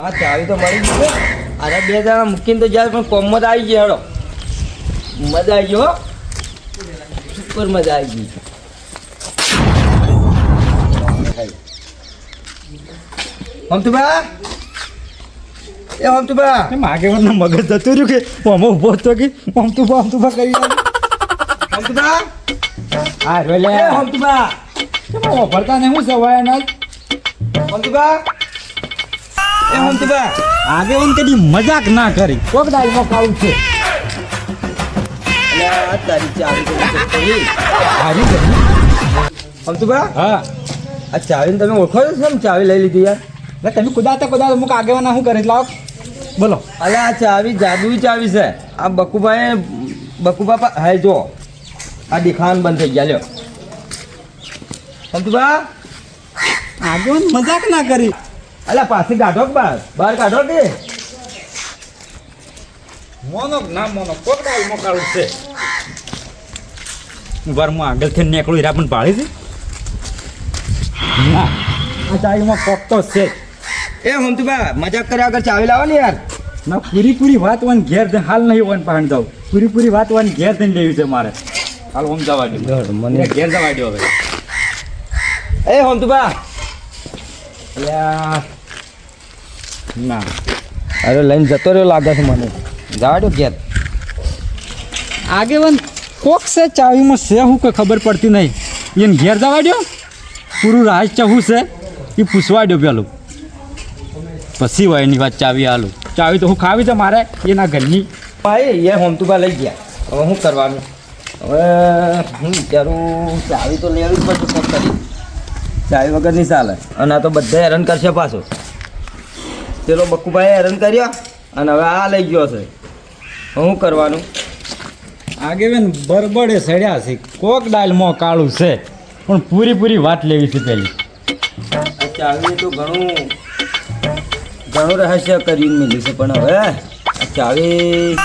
હા ચાવી તો મળી ગઈ અરે બે જણા મૂકીને તો જાય પણ કોમમાં આવી ગઈ હેડો. મજા આવી ગયો. સુપર મજા આવી ગઈ. હમતુબા એ હમતુબા એમ આગેવાનના મગજ જતું રહ્યું કે હું આમાં ઊભો હતો કે આમ તું કરી હમતુબા હા રોલે. લે એ ઓફરતા વાપરતા ને હું સવાય ના હમતુબા એ હંતબા આગે ઓન કદી મજાક ના કરી. કોક દાઈમાં કાવું છે. આ તારી ચાવી હારી કરી હમતુબા હા. આ ચાવીને તમે ઓળખો છો કેમ ચાવી લઈ લીધી યાર? એટલે તમે કુદાતા કુદાતા મુક આગેવાના શું કરે? લાવ. બોલો. અલે આ ચાવી જાદુઈ ચાવી છે. આ બકુભાઈ બકુબા હે જો. આ દેખાન બંધ થઈ ગયા લ્યો. હમતુબા આગેવાન મજાક ના કરી. અલા પાછી કાઢો બહાર બહાર કાઢો કે? મોનક ના મોનક કોક મોકાળું છે. વાર હું આગળથી નીકળું હીરા પણ પાડી છે. ના આ ચાવીમાં કોક તો છે. એ હમતુબા મજાક કર્યા આગળ ચાવી લાવો ને યાર. ના પૂરી પૂરી વાત વન ઘેર હાલ નહીં વન પાણી જાઉં. પૂરી પૂરી વાત વન ઘેર થઈને લેવી છે મારે. હાલ ઓમ જવા દો. મને ઘેર જવા દો હવે. એ હમતુબા અલ્યા ના. અરે લઈને જતો રહ્યો લાગે છે મને. દો ઘેર. આગેવન કોક છે ચાવીમાં છે હું કોઈ ખબર પડતી નહીં. એને ઘેર જવા દો પૂરું રાજ ચાવું છે. એ પૂછવાડ્યો પેલું. પછી હોય એની વાત ચાવી આલું ચાવી તો હું ખાવી છે મારે. એના ઘરની. ભાઈ એ હમતુબા લઈ ગયા. હવે શું કરવાનું? હવે હું વિચારું ચાવી તો લેવી જ પડશે ફોન કરી ચાવી વગર નહીં ચાલે. અને આ તો બધા હેરાન કરશે પાછો. પેલો બકુભાઈ હેરાન કર્યો અને હવે આ લઈ ગયો છે. શું કરવાનું? આગેવન બરબડે સડ્યા છે. કોક ડાલમાં કાળું છે. પણ પૂરી પૂરી વાત લેવી છે પેલી. આ ચાવી તો ઘણું ઘણું રહસ્ય કરીને મિલ્યું છે પણ હવે આ ચાવી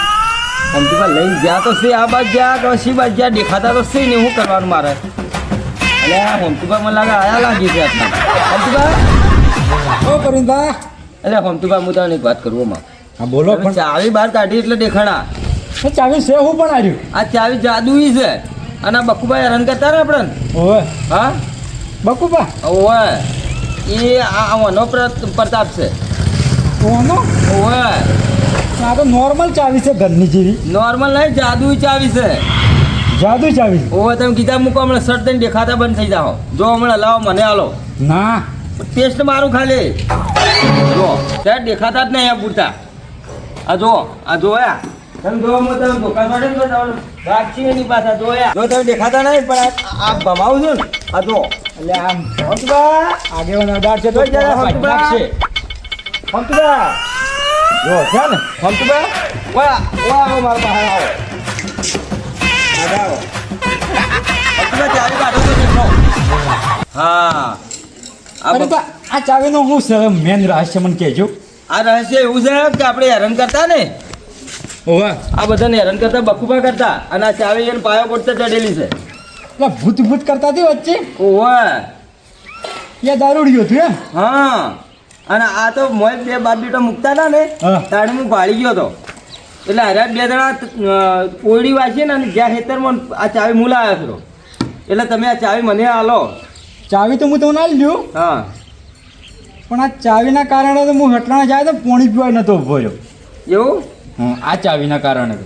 કંપનીમાં લઈને ગયા તો છે આ બાજુ ગયા તો સી બાજુ ગયા દેખાતા તો છે ને શું કરવાનું મારે? એટલે આ મને લાગે આયા લાગી છે આટલા. હમતુબા ઓ પરિંદા એટલે હમતુબા હું તને એક વાત કરું માં હા બોલો પણ ચાવી બહાર કાઢી એટલે દેખાણા. ચાવી છે હું પણ આવ્યું આ ચાવી જાદુઈ છે. અને બકુભાઈ હેરાન કરતા ને આપણે ઓવે. હા? બકુબા ઓવે. એ આ પ્ર- પ્રતાપ છે. ઓનો? ઓવે. આ તો નોર્મલ ચાવી છે ઘરની જેવી. નોર્મલ નહીં જાદુઈ ચાવી છે. જાદુ ચાવી? ઓવે તમે કીધા મૂકો હમણાં શર્ટ દઈને દેખાતા બંધ થઈ જાઓ. જો હમણાં લાવો મને આલો. ના. ટેસ્ટ મારું ખાલી. જો ત્યાં દેખાતા જ નહીં આ પૂરતા આ જો આ જોયા તમે જો હું તમે ધોકા પાડે ને તો રાગ છે એની પાછા જોયા જો તમે દેખાતા નહીં પણ આ- ભમાવું છું ને આ જો એટલે આમ હમતુબા આગેવાન અડાર છે તો જોઈ જરા હમતુબા. જો છે ને હમતુબા ઓયા ઓયા આવો મારા બહાર આવો. આગળ આવો. હમતુબા ચાવી કાઢો તો હા. આ આ ચાવીનો હું છે મેન રહસ્ય મને કહેજો. આ રહસ્ય એવું છે કે આપણે હેરાન કરતા ને? ઓવા આ બધાને હેરાન કરતા બકુબા કરતા અને આ ચાવી એને પાયો પડતા ચડેલી છે. એટલે ભૂત ભૂત કરતા હતી વચ્ચે? ઓવા યા દારૂડિયો હતું એમ? હા. અને આ તો મોય બે બાપ બેટા મૂકતા હતા ને. તાણે હું ભાળી ગયો હતો. એટલે હરે બે જણા કોયડી વાંચીએ ને અને જ્યાં ખેતરમાં આ ચાવી મૂલા આવ્યો હતો એટલે તમે આ ચાવી મને આલો. ચાવી તો હું તમને આલી દઉં. હા. પણ આ ચાવીના કારણે તો હું હટલાણા જાય તો પોણી પીવાય નતો ઊભો રહ્યો. એવું? હં, આ ચાવીના કારણે તો.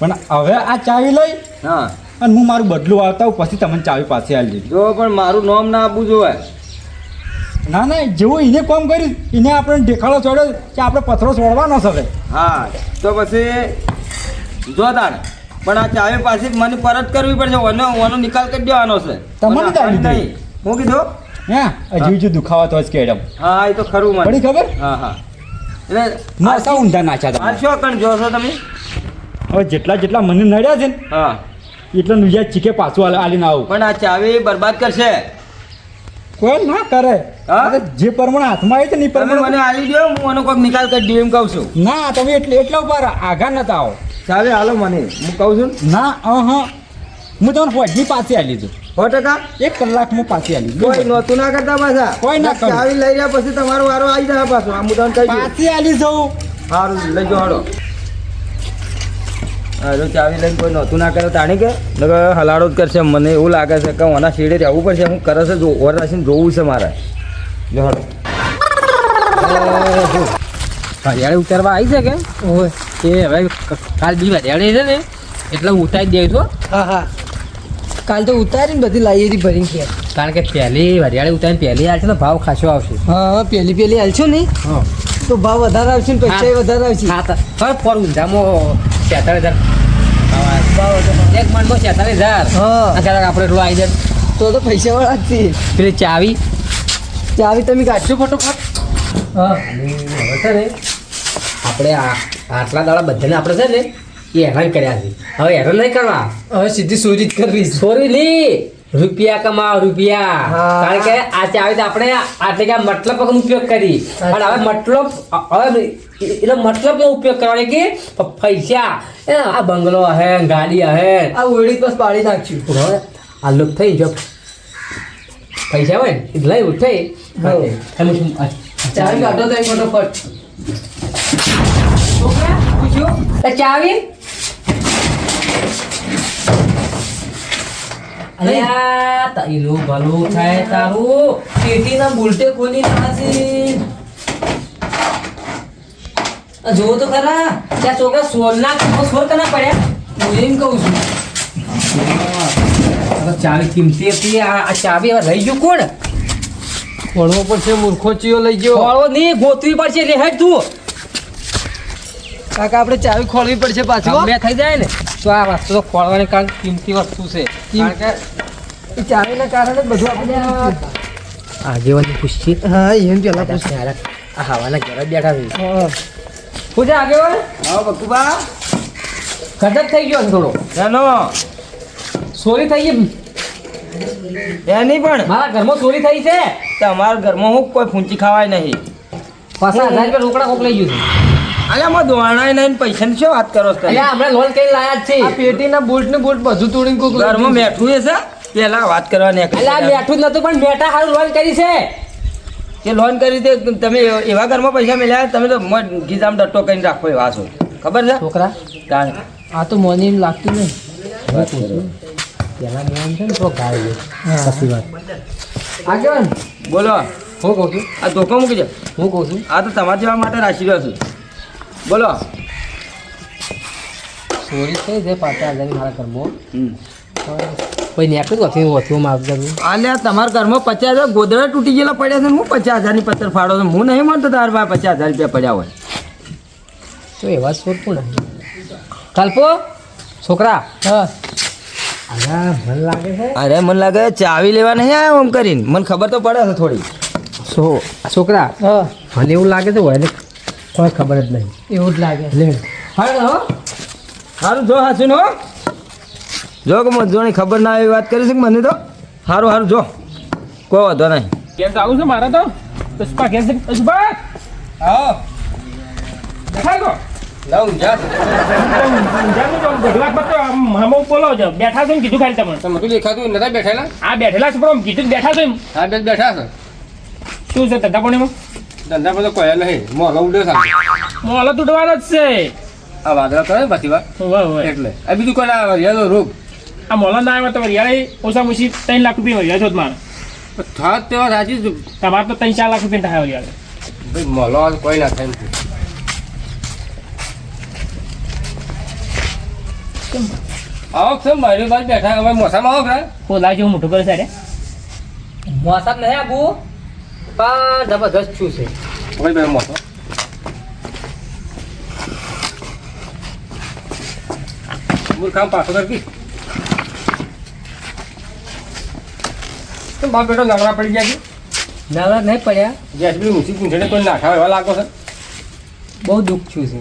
પણ હવે આ ચાવી લઈ હા. અને હું મારું બદલું આવતા હોઉં પછી તમને ચાવી પાછી આવી દીધી જો પણ મારું નામ ના આપવું જોવાય ના ના જેવું એને કોમ કર્યું એને આપણે દેખાડો છોડે કે આપણે પથરો છોડવાનો છે હા તો પછી જો તાણ પણ આ ચાવી પાછી મને પરત કરવી પડશે ઓનો ઓનો નિકાલ કરી દેવાનો છે. તમને નહીં. હું કીધું? હે? હજી હજુ દુખાવા તો જ કેડમ હા એ તો ખરું મને. પડી ખબર? હા હા. એટલે માસા ઊંધા નાચા તમે? શું કણ જોશો તમે? હવે જેટલા જેટલા મને નડ્યા છે ને હા. એટલા નુજા ચીકે પાછું આલી ના આવું. પણ આ ચાવી બરબાદ કરશે. કોઈ ના કરે? જે પરમણ હાથમાં આવી છે ને પ્રમાણે મને આલી દો હું આનો કોઈક નિકાલ કરી દઉં એમ કહું છું. ના તમે એટલે એટલા ઉપર આઘા નતા આવો. ચાલે હાલો મને હું કહું છું ના. અહ. હું તમને ફોજી પાછી આલી છું સો ટકા? એક કલાકમાં પાછી આલી કોઈ નહોતું ના કરતા પાછા. કોઈ ના કરતા. આવી લઈ રહ્યા પછી તમારો વારો આવી જાય પાછો. આ મુદ્દાને કહી પાછી આલી જવું સારું લઈ જાઓ હાડો હા જો ચાવી લઈને કોઈ નહોતું ના કરે તાણી કે? નકર હલાડો જ કરશે મને એવું લાગે છે કે ઓના શેડે રહેવું પડશે. હું કરે છે જો ઓર રાખીને જોવું છે મારે. જો હાડો હરિયાળી ઉતારવા આવી છે કે? એ હવે કાલ બી હરિયાળી છે ને એટલે ઉતારી દે તો હા હા. કાલ તો ઉતારીને બધી લાવી હતી ભરીને ગયા. કારણ કે પહેલી વરિયાળી ઉતારીને પહેલી છે તો ભાવ ખાસો આવશે. હા પહેલી પહેલી હાલ છો ને. હા. તો ભાવ વધારે આવશે ને પૈસા વધારે આવશે. હા તો હવે પર ઊંઝામાં છેતાલીસ હજાર. એક મણમાં છેતાળીસ હજાર. હા. ક્યારેક આપણે એટલું આવી જાય. તો તો પૈસા વાળા જ છે પેલી ચાવી. ચાવી તમે કાઢશો ફટોફટ. હા. હવે છે ને આપણે આ આટલા દાડા બધાને આપણે છે ને એ હેરાન કર્યા છે. હવે હેરાન નહીં કરવા. હવે સીધી ચોરી જ કરવી. સોરી લી રૂપિયા કમા રૂપિયા. કારણ કે આ ચાવી તો આપણે આટલે કે મતલબ ઉપયોગ કરી. પણ હવે મતલબ હવે એટલે મતલબ નો ઉપયોગ કરવાનો કે પૈસા. આ બંગલો હે ગાડી હે. આ ઓળી બસ પાડી નાખ્યું. આ લુક થઈ જો પૈસા હોય ને લઈ ઉઠાઈ ચાવી કાઢો તો એક મોટો ફટ. ચાવી અલ્યા તારું ભલું થાય તારું. પેટીના બુલટે ખોલી આ જોવો તો ખરા ત્યાં છોકરા સોલના સોલ કના પડ્યા. હું એમ કહું છું. ચાવી કિંમતી હતી આ ચાવી હવે લઈ ગયું કોણ? ખોળવો પડશે મૂર્ખો ચીયો લઈ ગયો. ખોળવો નહીં ગોતવી પડશે લે હેડ તું. કાકા આપણે ચાવી ખોલવી પડશે પાછી બે થઈ જાય ને. તો આ વસ્તુ તો ખોળવાની કારણ કિંમતી વસ્તુ છે. ચાવીના કારણે જ બધું આપણે આગેવાની પૂછશી હા એમ પેલા પૂછ આ હવાના ઘરે જ બેઠા છે. હા. પૂછે આગેવાન? હા બકુબા. ગજબ થઈ ગયો થોડો. એનો. સોરી થઈ ગઈ? એની પણ. મારા ઘરમાં ચોરી થઈ છે? તમારા ઘરમાં હું કોઈ ફૂંચી ખાવાય નહીં. પાછા હજાર રૂપિયા રોકડા કોક લઈ ગયું છે. અલ્યા માં દોણાય નહીં ને પૈસાની શું વાત કરો છો? અલ્યા હમણાં લોન કઈ લાયા જ આ છે પેટીના બૂટ ને બૂટ બધું તોડીને કોક ઘરમાં. બેઠું છે પેલા વાત કરવાની. અલ્યા બેઠું નતું પણ બેઠા હાલ લોન કરી છે. કે લોન કરી તમે એવા ઘરમાં પૈસા મળ્યા તમે તો ગીજામ ડટ્ટો કરીને રાખો એવા છો. ખબર છે? છોકરા. આ તો મોની એમ લાગતું નહીં. પેલા નિયમ છે ને તો ગાય. વાત. બોલો. હું કહું છું. આ ધોકો મૂકી દો. હું કહું છું. આ તો તમારા જેવા માટે રાખી રહ્યો છું. બોલો. ચોરી થઈ છે પાછા હજારની મારા ઘરમાં. કોઈ નેકળ્યું હતું ઓછું આપજો આલે તમારા ઘરમાં પચાસ હજાર ગોદડા તૂટી ગયેલા પડ્યા છે હું પચાસ હજારની પથ્થર ફાડો છું. હું નહીં માનતો તાર પાસે પચાસ હજાર રૂપિયા પડ્યા હોય. તો એવા શોધ પણ કલ્પો છોકરા. હા. લાગે છે. અરે મને લાગે ચાવી લેવા નહીં આવ્યો એમ કરીને. મને ખબર તો પડે છે થોડી. સો છોકરા મને એવું લાગે છે હોય ને. કોઈ ખબર જ નહીં. એવું જ લાગે. લે. હાલો હો. સારું જો હાસુન હો. જો કે જોની ખબર ના આવી વાત કરી છે મને તો? સારું સારું જો. કોઈ વાંધો નહીં. કેમ તો આવું છે મારે તો? પુષ્પા કેમ છે પુષ્પા? આવો દેખાય કો લઉં જા. બેઠા છો કીધું ખાલી તમને. તમે દેખાતું નતા બેઠેલા? આ બેઠેલા છે પણ કીધું બેઠા છો હા બેઠા છે. શું છે પાણીમાં? ધંધા બધો કોઈ નહીં. મોલો ઉડે સામે મોલો તૂટવાનો જ છે. આ વાદળા કરે વાહ એટલે. આ બીજું કોઈ ના આવે યાદો રોગ આ મોલો ના આવે તો વરિયાળે ઓછા ઓછી ત્રણ લાખ રૂપિયા હોય છો જ મારે. થાત તેવા રાજી જ. તમારે તો ત્રણ ચાર લાખ રૂપિયા થાય વરિયાળે. ભાઈ મોલો કોઈ ના થાય. આવો કેમ મારી બાજુ બેઠા હવે મોસામાં આવો ખરા કોલા જેવું મોટું કરે છે અરે મોસમ નહીં આબુ પણ જબરદસ્ત છું છે. હવે ભાઈ મોટો. મૂર્ખામ પાછો કરતી તો બાપ બેટો નવરા પડી ગયા છે. નવરા નહીં પડ્યા. જેસબી ઊંચી પૂંછડે કોઈ નાઠા એવા લાગો છે? બહુ દુઃખ છું છે.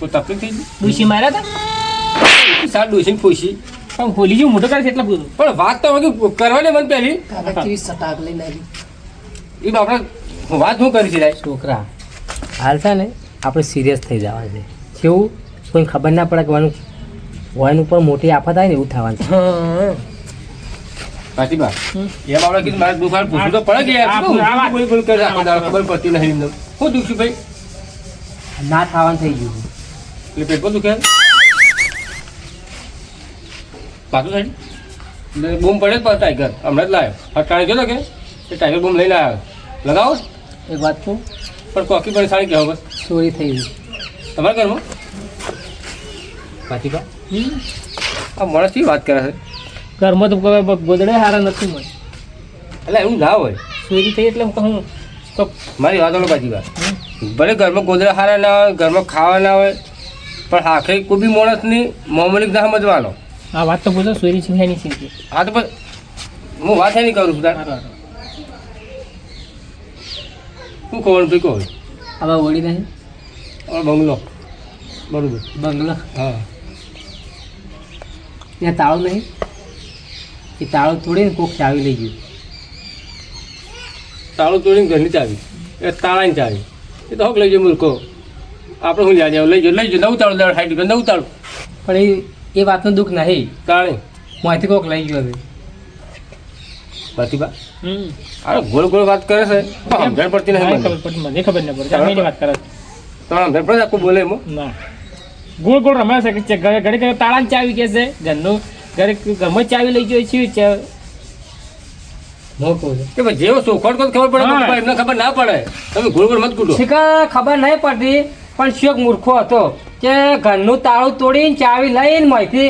કોઈ તકલીફ થઈ ડૂસી માર્યા હતા સાર ડોસીને પૂછી પણ કોલી જેવું મોટો કરે છે એટલે બધું. પણ વાત તો હવે કરવાની મને પહેલી સટાક લઈને આવી? એ આપણે વાત શું કરી છે છોકરા હાલ છે ને આપણે સિરિયસ થઈ જવા છે. કેવું? કોઈ ખબર ના પડે કે વાનું વયન ઉપર મોટી આફત આવે ને એવું થવાનું છે. પાછી બા એમ આપણે કીધું મારે દુકાન પૂછવું તો પડે કે યાર કરે ખબર પડતી નહીં એમને. શું દુખશું ભાઈ? ના થવાનું થઈ ગયું. એટલે પેટ પર દુખે? પાછું સાઈડ બૂમ પડે જ ટાઈગર હમણાં જ લાવ્યો ફટકાણે ગયો કે? એ ટાઈગર બૂમ લઈને આવ્યો. લગાવો. એક વાત કહું? પણ કોકી પણ સાડી કહેવો બસ. ચોરી થઈ ગઈ. તમારા ઘરમાં? પાછી આ માણસ વાત કરે છે? ઘરમાં તો કોઈ ગોદડે હારા નથી મળે. એટલે એવું ના હોય. ચોરી થઈ એટલે હું કહું તો મારી વાત પાછી વાત ભલે ઘરમાં ગોદડા સારા ના હોય ઘરમાં ખાવા ના હોય પણ આખરે કોઈ બી માણસની મામૂલિક ના સમજવાનો. આ વાત તો બોલો ચોરી છે એની છે? હા તો હું વાત નહીં કરું છું શું ખબર ભાઈ કહો હવે વળી નહીં? અમારો બંગલો. બરોબર. બંગલો? હા. ત્યાં તાળું નહીં? એ તાળું તોડીને કોક ચાવી લઈ ગયું. તાળું તોડીને ઘરની ચાવી. એ તાળાની ચાવી. એ તો હોક લઈ જાય મૂર્ખો. આપણે શું યાદ લઈ જાઓ લઈ જાઓ નવું તાળું દાળ સાઈડ નવું તાળું. પણ એ એ વાતનું દુઃખ નહીં. તાળે હું અહીંથી કોક લઈ ગયો હવે. પ્રતિભા? અરે ગોળ ગોળ વાત કરે છે. સમજણ પડતી નહીં મને. ખબર પડતી ન પડતી. એની વાત કરે તો સમજણ પડે આખું બોલે એમાં? ના. ગોળ ગોળ રમે છે કે ઘરે ઘરે ઘરે તાળાની ચાવી કે છે? ઘરનું ઘરે ઘરમાં ચાવી લઈ ગયો છે કે ભાઈ જેવો સોખવટ તો ખબર પડે એમને ખબર ના પડે. તમે ગોળ ગોળ મત કૂટો. ખબર નહીં પડતી પણ શોક મૂર્ખો હતો કે ઘરનું તાળું તોડીને ચાવી લઈને માહિતી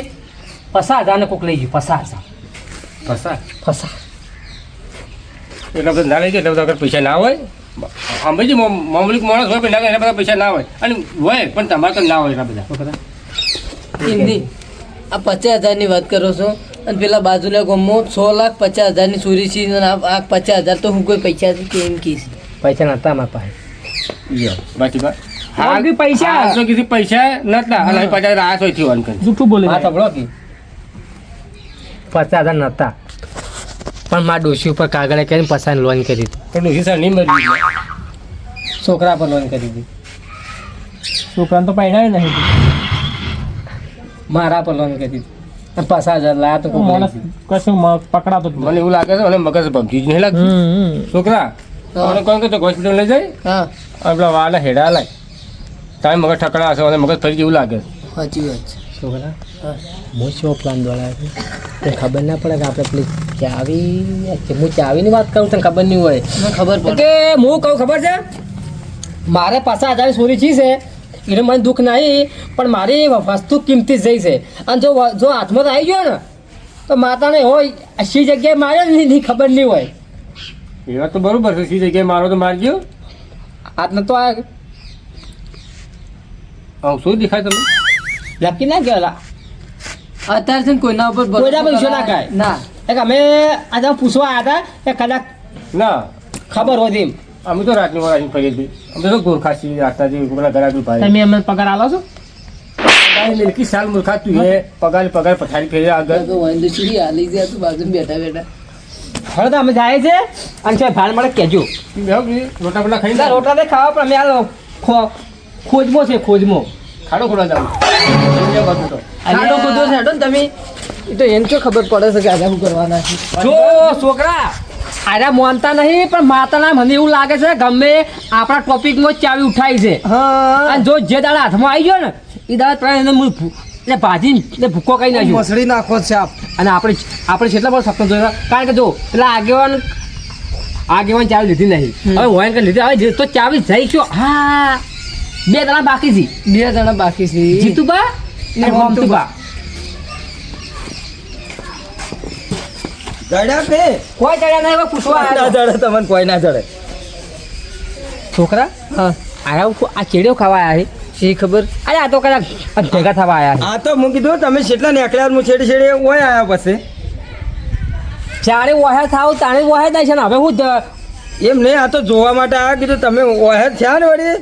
પસાર હજારને કોક લઈ ગયું પસાર ફસા પસાર. એટલા બધા ના લઈ જાય એટલે બધા પૈસા ના હોય. સાંભળજી મામૂલી માણસ હોય પણ એના બધા પૈસા ના હોય. અને હોય પણ તમારે તો ના હોય એટલા બધા. હિન્દી આ પચાસ હજારની વાત કરો છો? અને પેલા બાજુના ગમો સો લાખ પચાસ હજારની ચોરી છે અને આ પચાસ હજાર તો હું કોઈ પૈસા કેમ કહીશ પૈસા નતા અમારા પાસે. બાકી બા હા, બી પૈસા. તો કીધું પૈસા નતા. અને પચાસ રાહત હોય થયું અંકલ જૂઠું બોલે. હા સાંભળો. કે પચાસ હજાર નતા. પણ મારા ડોશી ઉપર કાગળે કરીને પસાર લોન કરી હતી. પણ ડોશી સર નહીં મરી છોકરા પર લોન કરી હતી. છોકરાને તો પૈણા નહીં મારા પર લોન કરી હતી. અને પચાસ હજાર લાયા તો માણસ કશું મ- પકડાતો મને એવું લાગે છે મને મગજ ભમતી જ નહીં લાગતું. છોકરા મને કોણ કે હોસ્પિટલ લઈ જાય? હા. પેલા વાળા હેડા લાય. તારે મગજ ઠકડા હશે અને મગજ ફરી જેવું લાગે સાચી વાત છે. છોકરા હા હું શું પ્લાન દોડાયો છે? તને ખબર ના પડે કે આપણે પેલી ચાવી કે હું ચાવીની વાત કરું તને ખબર નહીં હોય? ખબર પડે. કે હું કહું ખબર છે? મારે પાછા હજાર સોરી છી છે. એટલે મને દુઃખ નહીં પણ મારી વસ્તુ કિંમતી જ જઈ છે. અને જો જો હાથમાં તો આવી ગયો ને તો માતાને હોય સી જગ્યાએ માર્યો નહીં ખબર નહીં હોય. એ વાત તો બરોબર છે. સી જગ્યાએ મારો તો મારજો હાથમાં તો આ આમ શું દેખાય તમે નક્કી ના કહેવાય અત્યારે છે ને કોઈના ઉપર કોઈના પર વિશ્વાસ ના કરાય. ના. એક અમે આજે પૂછવા આવ્યા હતા એ કદાચ ના. ખબર હોતી એમ. અમે તો રાતની વાર આવીને ફરીએ છીએ. અમે તો ગોરખા છીએ રાતના જે પેલા ઘરા ભાઈ તમે એમને પગાર આલો છો? મિલકી સાલ મૂર્ખા તું એ પગાર પગાર પથારી ફેરી આગળ. તો વાંધો સીધી હાલી ગયા તું બાજુ બેઠા બેઠા. હવે તો અમે જાય છે અને છે ભાડ મળે કેજો. રોટા બોટા ખાઈ રોટા ખાવા પણ અમે આ ખોજમો છે ખોજમો. ખાડો ખોડા જાવ ખાડો ખોદો છે ને તમે. એ તો એમ શું ખબર પડે છે કે આજે શું કરવાના છે. જો છોકરા અરે માનતા નહીં પણ માતાના મને એવું લાગે છે ગમે આપણા ટોપિકમાં ચાવી ઉઠાઈ છે. હા. અને જો જે દાડા હાથમાં આવી ગયો ને એ દાડા ત્રણ એને હું એટલે ભાજી ને ભૂકો કઈ નાખ્યો. મસળી નાખો છે આપ. અને આપણે આપણે કેટલા બધા સપના જોયા. કારણ કે જો પેલા આગેવાન આગેવાન ચાવી લીધી નહીં. હવે હોય કે લીધી. હવે તો ચાવી જઈ છો. હા. બે જણા બાકી છે. બે જણા બાકી છે. જીતુબા ને ને મમતુબા ગડા પે? કોઈ ચડ્યા નહીં પૂછવા આવ્યા. છો. ચડે તમને કોઈ ના ચડે છોકરા હા. આયા આ ચેડ્યો ખાવા આવ્યા છે એ ખબર. અરે આ તો કદાચ આ ભેગા થવા આવ્યા છે આ તો મૂકી કીધું તમે કેટલા નીકળ્યા હું છેડે છેડે ઓય આયા પછી. જ્યારે ઓહે થાવ ત્યારે ઓહે થાય છે ને. હવે હું એમ નહીં આ તો જોવા માટે આવ્યા કીધું તમે ઓહે થયા ને વળી?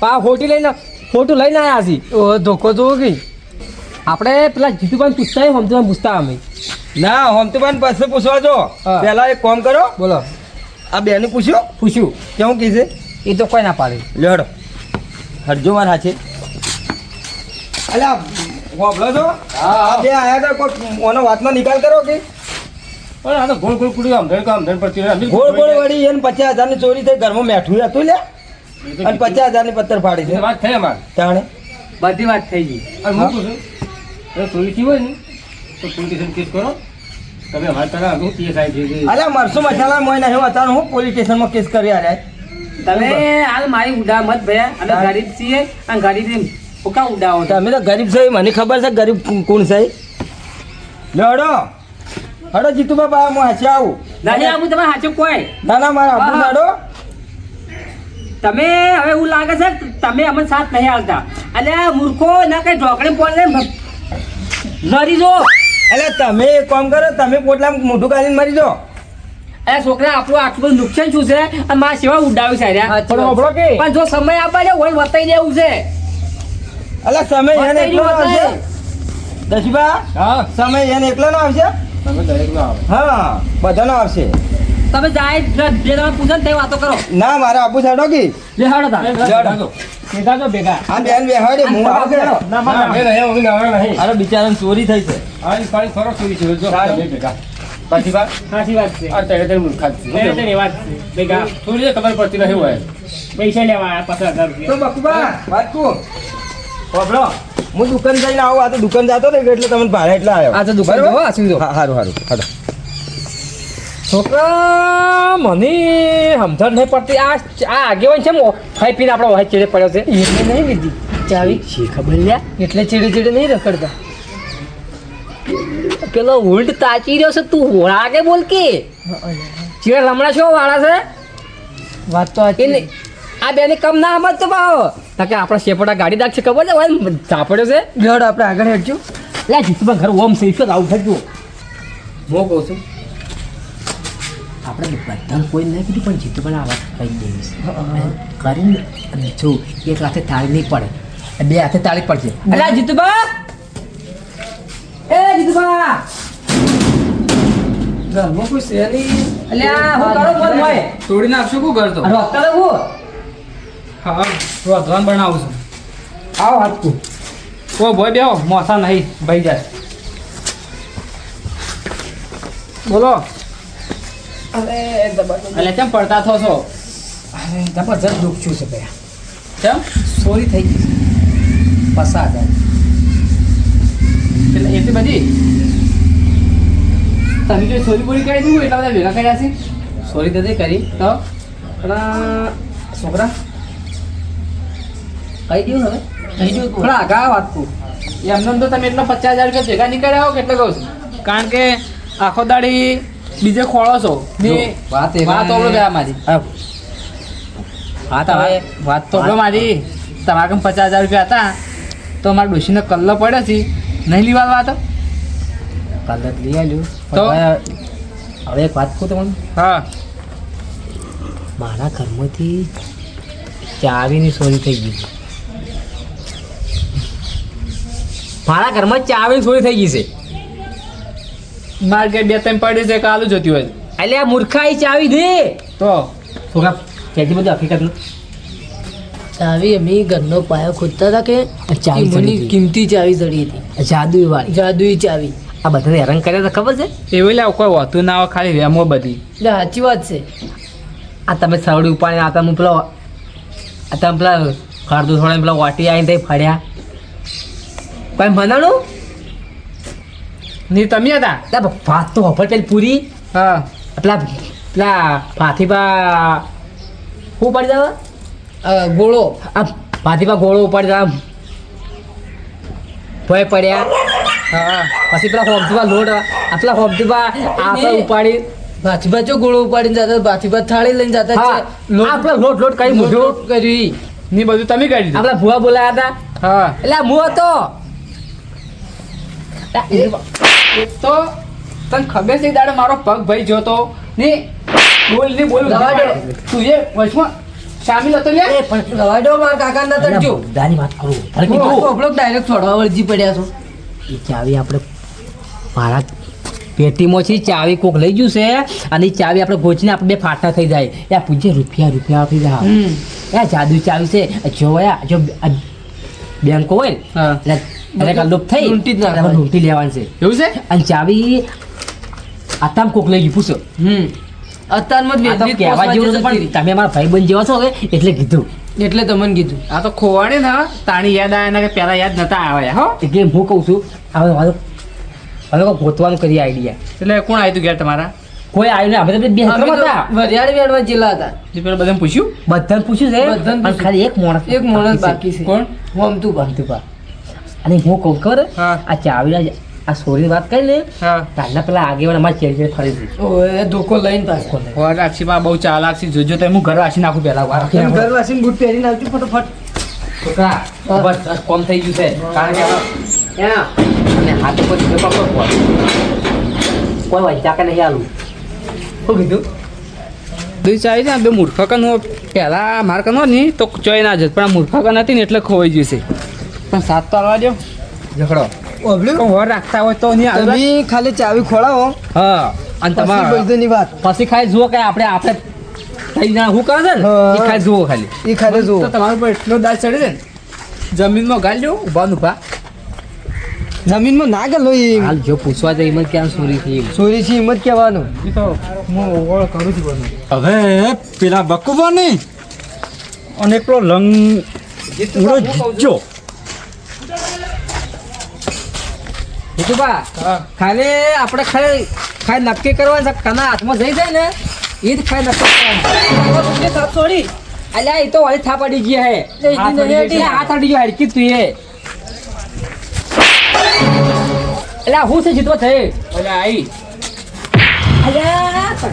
પા ખોટી લઈને ખોટું લઈને આવ્યા છીએ ઓ ધોકો જોવો કે? આપણે પેલા જીતુભાઈ પૂછતા હોય હમણાં પૂછતા અમે. ના હમતુભાઈ તો પાસે પૂછવા જો. પહેલાં એક કોમ કરો. બોલો. આ બેને પૂછ્યું? પૂછ્યું. કેવું કીધે? એ તો કોઈ ના પાડે. લેડો હરજો માર હાથે. અલ્યા હોભળો છો? આ બે આયા હતા કોઈ ઓનો વાતનો નિકાલ કરો કે? પણ આ તો ગોળ ગોળ કુડી આમ કામ પડતી ગોળ ગોળ વળી એને પચાસ હજારની ચોરી થઈ ઘરમાં મેઠું હતું લે એ તો અને પચાસ હજારની પથ્થર ફાડી છે. વાત થઈ અમારે. તાણે? બધી વાત થઈ ગઈ. અને હું કહું છું એ ચોરી હોય ને તો પોલીસ કેસ કરો. તમે વાત તને હું PSI થઈ ગઈ. અલ્યા મરસું મસાલા મોય નહીં અત્યારે હું પોલીસ સ્ટેશનમાં કેસ કરી રહ્યા તમે હાલ મારી ઉડા મત ભયા અમે ગરીબ છીએ અને ગરીબ એમ. હુકા ઉડાવો તમે તો ગરીબ છો મને ખબર છે ગરીબ કોણ- છે લડો. હડો હડો જીતુ બાબા હું હાચે આવું. ના આવું તમે સાચું કોઈ. ના ના મારા આબુ હા. તમે હવે એવું લાગે છે તમે અમને સાથ નહીં આવતા અલ્યા મૂર્ખો ના કઈ ઢોકળી પડે મરી જો. એટલે તમે એક કામ કરો તમે પોટલા મોઢું કાઢીને મરી જો. અરે છોકરા આપણું આટલું બધું નુકસાન શું છે? અને મારા સેવા ઉડાવી છે પણ હોભળો કે પણ જો સમય આપવા દે હોય વતાઈ દેવું છે. એટલે સમય એને એકલો આવશે. દશીબા હા. સમય એને એકલો નો આવશે હા બધાનો આવશે. તમે જાય જે તમે પૂછો ને તે વાતો કરો. ના મારા આબુ છાડો કે જે હાડો તા. ભેગા ભેગા તો ભેગા આ બેન બેહાડે હું ના નહીં અરે બિચારાને ચોરી થઈ છે. આ પાણી ખરો ચોરી છે જો. તમે ભેગા પાછી વાત? સાચી વાત છે. આ તને છે. તેની વાત છે. ભેગા થોડી ખબર પડતી નહીં હોય. પૈસા લેવા હજાર તો બકુબા વાત કહું હોભળો હું દુકાન જઈને આવું આ તો દુકાન જતો ને એટલે તમને ભાડે એટલે આવ્યો. આ તો દુકાન જો? હા સારું સારું હાલો. છોકરા મને સમજણ નહીં પડતી આ આ આગેવાન છે ખાઈ પીને આપણો વાહ ચેડે પડ્યો છે. એને નહીં લીધી. ચાવી. છે ખબર લ્યા? એટલે ચેડે ચેડે નહીં રખડતા. પેલો ઉલટ તાચી રહ્યો છે તું હોળા કે બોલ કે? ચેડ રમણા છો વાળા છે? વાત તો એને આ બેને કમ ના સમજ તો ભાવ કે આપણા શેપડા ગાડી દાખ છે ખબર છે? ભાઈ ઝાપડ્યો છે. લેવડ આપણે આગળ હેઠજો. લે જીતમાં ઘર ઓમ સહી છે આવું થયું હું કહું છું આપણે બધા કોઈ નહીં કીધું પણ જીતુભાઈ આ વાત કહી દઈશ કરીને અને જો એક હાથે તાળી નહીં પડે બે હાથે તાળી પડશે. અલા જીતુબા! એ જીતુબા! ઘરમાં કોઈ છે નહીં. અલ્યા હું કરો તોડી નાખશું કું ઘર તો હા. રોધવાન બનાવું છું. આવો હાથ તું ઓ ભાઈ બેહો. મોસા નહીં ભાઈ જાય. બોલો. એટલે કેમ પડતા થો છો? અરે જબરજસ્ત દુઃખ છું છે ભાઈ. કેમ? સોરી થઈ ગઈ પસાર એટલે એટલી બધી? તમે જો ચોરી પૂરી કરી દીધું એટલા બધા ભેગા કર્યા છે? સોરી તો કરી. તો? પણ છોકરા? કહી દઉં હવે. કહી ગયું પણ આગા વાત કહું એમને તો તમે એટલા પચાસ હજાર રૂપિયા ભેગા નહીં કર્યા હો કેટલે કહું છું? કારણ કે આખો દાડી બીજે ખોળો છો. ને વાત વાત ઓળો ગયા મારી. હા. હવે વાત તો ઓળો મારી. તમારા કમ પચાસ હજાર રૂપિયા હતા. તો મારા ડોશીને કલ્લો પડ્યો છે. નહીં લીવા વાત? કલ્લો લઈ આવ્યું તો? હવે- હવે એક વાત કહું તમને. હા. મારા ઘરમાંથી ચાવીની ચોરી થઈ ગઈ મારા ઘરમાં ચાવીની ચોરી થઈ ગઈ છે. મારે ઘેર બે ત્રણ પડી છે કાલું જતી હોય. એટલે આ મૂર્ખાઈ ચાવી દે. તો. છોકરા ત્યાંથી બધું હકીકત ચાવી અમે ઘરનો પાયો ખોદતા હતા કે ચાવી હતી. કિંમતી ચાવી ચડી હતી? જાદુ વાળી. જાદુઈ ચાવી. આ બધાને હેરાન કર્યા તો ખબર છે? એવું લે કોઈ હોતું ના હોય ખાલી રેમો બધી. એટલે સાચી વાત છે. આ તમે સવડી ઉપાડી આ તમે પેલો આ તમે પેલા ખાડતું થોડા પેલા વાટી આવીને તઈ ફર્યા કોઈ મનાણું ની તમે હતા? ભાત તો હફળ પેલી પૂરી. હા. પેલા પેલા ભાથીબા શું પડી જવા ગોળો. આ ભાથીબા ગોળો ઉપાડી જાવ ભય પડ્યા. હા. પછી પેલા હોમતીબા લોટ આ પેલા હોમતીબા આપણે ઉપાડી. ભાથીબા જો ગોળો ઉપાડીને જતા ભાથીબા થાળી લઈને જતા આપડે લોટ- લોટ કઈ લોટ કરી. ની બધું તમે કરી આપડા ભુવા બોલાયા હતા. હા. એટલે હું. હતો એક તો તને ખબર છે દાડે મારો પગ ભાઈ જોતો ને બોલ ને બોલ તું એ વચમાં શામિલ હતો લે એ પણ રવા દો મારા કાકા ના તરજો બધાની વાત કરું. ભલે કીધું. આપણો ડાયરેક્ટ છોડવા વળજી પડ્યા છો. એ ચાવી આપણે મારા પેટીમાં ચાવી કોક લઈ ગયું છે અને ચાવી આપણે ગોચીને આપણે બે ફાટા થઈ જાય. એ પૂછે રૂપિયા રૂપિયા થઈ જાય. એ જાદુ ચાવી છે. જોયા જો બેંકો હોય ને એટલે લુપ્ત થઈ. લૂંટી જ ના લૂંટી લેવાની છે. એવું છે? અને ચાવી આતામ કોક લઈ ગયું પૂછો. હમ. અત્યારમાં જ કહેવા જેવું. પણ તમે મારા ભાઈબંધ જેવા છો હવે એટલે કીધું. એટલે તમને કીધું. આ તો ખોવાડે ને તાણી યાદ આવ્યા ને કે પેલા યાદ નતા આવ્યા હો. એટલે હું કહું છું હવે હવે હવે ગોતવાનું કરી આઈડિયા એટલે કોણ આવ્યું ઘેર તમારા? કોઈ આવ્યું ને આપણે બે હતા. વરિયાળ વેડવા જેલા હતા. જે પેલા બધાને પૂછ્યું? બધાને પૂછ્યું છે બધાને ખાલી એક માણસ એક માણસ બાકી છે. કોણ? હોમતું બા અને હું કહું ખબર. આ ચાવીના આ સોરી વાત કરી ને હા. તારના પેલા આગેવાન અમારે ચેડ ચેડ ફરી દીધી. ઓએ ધોકો લઈને પાછો રાખશી બા બહુ ચાલાક છે જોજો તો હું ઘર વાસી નાખું પેલા વાર ઘર. વાસીને બૂટ પહેરીને આવજો ફટોફટ છોકરા બસ કોમ થઈ ગયું છે. કારણ કે એના અને હાથ પર પકડો કોઈ કોઈ વાંચા કે નહીં આલું? શું કીધું? દૂધ ચાવી છે ને બે મૂર્ખકન હો પહેલા માર કનો નહીં તો ચોય ના જત પણ આ મૂર્ખકન હતી ને એટલે ખોવાઈ જશે પણ સાત તો આવવા દો ઝઘડો પણ વર રાખતા હોય તો નહીં આવે ખાલી ચાવી ખોલાવો હા અને તમારે ની વાત. પછી ખાઈ જુઓ કે આપણે આપણે થઈ ના શું કરે છે ને? એ ખાલી જુઓ ખાલી. એ ખાલી તો તમારા પર એટલો દાજ ચડે છે ને. જમીનમાં ગાલ્યો ઊભા ને ઊભા જમીનમાં ના ગયેલો એ હાલ જો પૂછવા જાય હિંમત ક્યાં ચોરી થઈ સોરી ચોરી છે હિંમત કહેવાનું. એ તો હું ઓવળ કરું છું બધું. હવે પેલા બકુબાની. અને એકલો લંગ ઉડો જીજો. જીતુભા, ખાલી આપણે ખાલી ખાલી નક્કી કરવાનું છે. કના હાથમાં જઈ જાય ને એ જ ખાલી નક્કી કરવાનું. અલ્યા એ તો વળી થાપ અડી ગયા હે. હાથ અડી ગયો છે. હાથ અડી ગયો હરકી તું એ. અલ્યા હું છે જીતવા થઈ એટલે આવી અલ્યા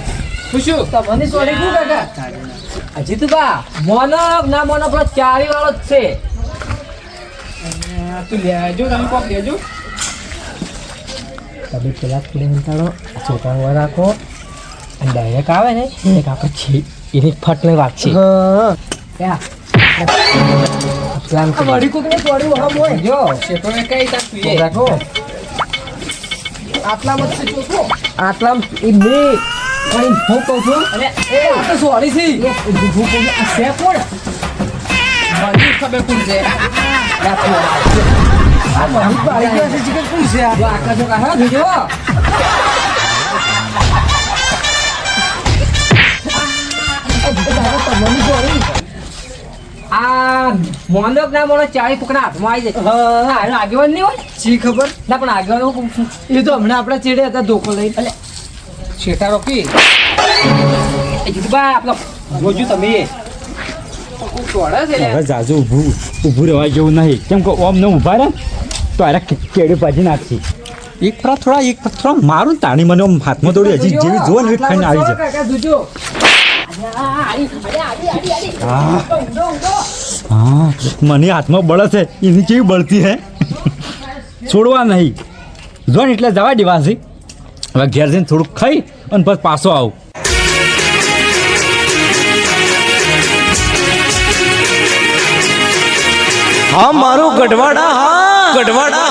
પૂછ્યું તમને સોરી શું કાકા? જીતુભા મોનો ના મોનો પેલો ચારી વાળો જ છે? તું લેજો તમે કોક લેજો. તમે પેલા થોડી અંતાડો છોકરા વાર રાખો અને ડાયરેક્ટ આવે ને એક આપણે છે એની ફટને વાત છે આટલા પણ હું કહું છું અરે એ આ તો સોરી છે હું કહું છું આ છે કોણ? બધી ખબર કોણ છે? મોનક ના મોનો ચાળી કુકના હાથમાં આવી જાય એનો આગેવાન નહીં હોય. જી ખબર ના પણ આગેવાન એ તો હમણાં આપણા ચેડે હતા ધોકો લઈને. શેઠા રોકી. એ જીતુભા આપણો જોજો તમે. હવે જાજુ ઊભું ઊભું રહેવા જેવું નહીં. કેમ કે ઓમ ને ઊભા રહે તો અરે કેડી ભાજી નાખશે એક પર થોડા એક થોડા મારું તાણી મને આમ હાથમાં દોડી હજી જેવી જો ને ખાઈને આવી જાય હા. મને હાથમાં બળે છે એની કેવી બળતી હે? છોડવા નહીં. જો ને એટલે જવા દેવા હવે ઘેર જઈને થોડુંક ખાઈ અને પછી પાછો આવું. હા મારું ગઢવાડા હા. ગઢવાડા